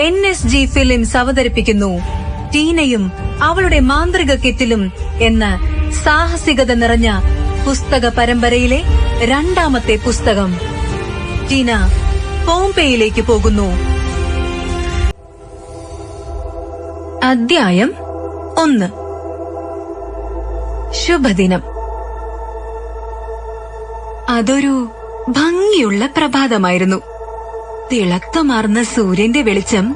N S G films അവതരിപ്പിക്കുന്നു. ടീനയും അവളുടെ മാന്ത്രിക കെറ്റിലും എന്ന സാഹസികത നിറഞ്ഞ പുസ്തക പരമ്പരയിലെ രണ്ടാമത്തെ പുസ്തകം. ടീന പോംപെയിലേക്ക് പോകുന്നു. അധ്യായം ഒന്ന്. ശുഭദിനം. അതൊരു ഭംഗിയുള്ള പ്രഭാതമായിരുന്നു. തിളക്കമാർന്ന സൂര്യന്റെ വെളിച്ചം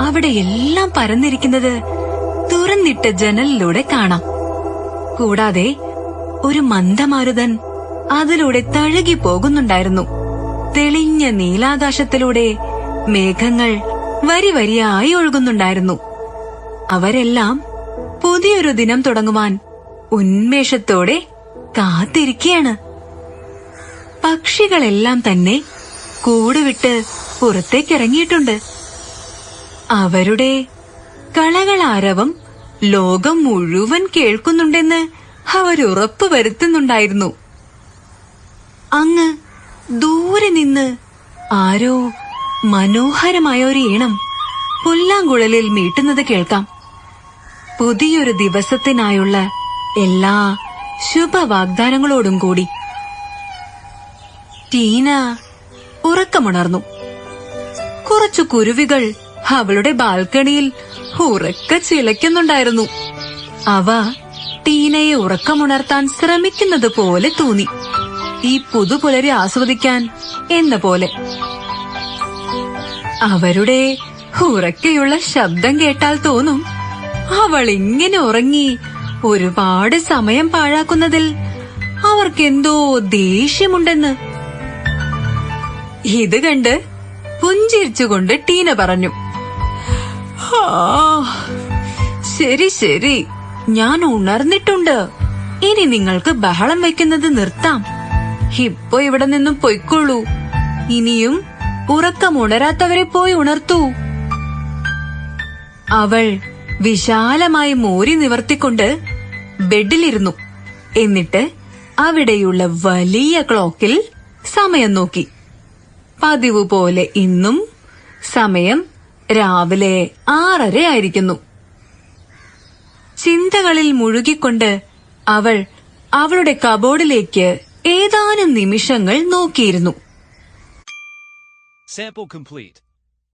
അവിടെ എല്ലാം പരന്നിരിക്കുന്നത് തുറന്നിട്ട ജനലിലൂടെ കാണാം. കൂടാതെ ഒരു മന്ദമാരുതൻ അതിലൂടെ തഴുകി പോകുന്നുണ്ടായിരുന്നു. തെളിഞ്ഞ നീലാകാശത്തിലൂടെ മേഘങ്ങൾ വരി വരിയായി ഒഴുകുന്നുണ്ടായിരുന്നു. അവരെല്ലാം പുതിയൊരു ദിനം തുടങ്ങുവാൻ ഉന്മേഷത്തോടെ കാത്തിരിക്കുകയാണ് പക്ഷികളെല്ലാം തന്നെ കൂടുവിട്ട് പുറത്തേക്കിറങ്ങിയിട്ടുണ്ട്. അവരുടെ കളകളാരവം ലോകം മുഴുവൻ കേൾക്കുന്നുണ്ടെന്ന് അവരുറപ്പ് വരുത്തുന്നുണ്ടായിരുന്നു അങ്ങ് ദൂരെ നിന്ന് ആരോ മനോഹരമായ ഒരു ഈണം പുല്ലാങ്കുഴലിൽ മീട്ടുന്നത് കേൾക്കാം. പുതിയൊരു ദിവസത്തിനായുള്ള എല്ലാ ശുഭവാഗ്ദാനങ്ങളോടും കൂടി. ടീന ഉറക്കമുണർന്നു. കുറച്ചു കുരുവികൾ അവളുടെ ബാൽക്കണിയിൽ ഉറക്ക ചിലയ്ക്കുന്നുണ്ടായിരുന്നു. അവ ടീനയെ ഉറക്കമുണർത്താൻ ശ്രമിക്കുന്നത് പോലെ തോന്നി. ഈ പുതുപുലരി ആസ്വദിക്കാൻ എന്ന പോലെ. അവരുടെ ഉറക്കെയുള്ള ശബ്ദം കേട്ടാൽ തോന്നും. അവൾ ഇങ്ങനെ ഉറങ്ങി ഒരുപാട് സമയം പാഴാക്കുന്നതിൽ അവർക്കെന്തോ ദേഷ്യമുണ്ടെന്ന്. ഇത് കണ്ട് പുഞ്ചിരിച്ചുകൊണ്ട് ടീന പറഞ്ഞു "ഹാ, ശരി ശരി. ഞാൻ ഉണർന്നിട്ടുണ്ട്. ഇനി നിങ്ങൾക്ക് ബഹളം വെക്കുന്നത് നിർത്താം. ഇപ്പൊ ഇവിടെ നിന്നും പൊയ്ക്കൊള്ളൂ. ഇനിയും ഉറക്കം ഉണരാത്തവരെ പോയി ഉണർത്തൂ. അവൾ വിശാലമായി മോരി നിവർത്തിക്കൊണ്ട് ബെഡിലിരുന്നു. എന്നിട്ട് അവിടെയുള്ള വലിയ ക്ലോക്കിൽ സമയം നോക്കി. പതിവ് പോലെ ഇന്നും സമയം രാവിലെ ആറര ആയിരിക്കുന്നു ചിന്തകളിൽ മുഴുകിക്കൊണ്ട് അവൾ അവളുടെ കബോർഡിലേക്ക് ഏതാനും നിമിഷങ്ങൾ നോക്കിയിരുന്നു Sample complete.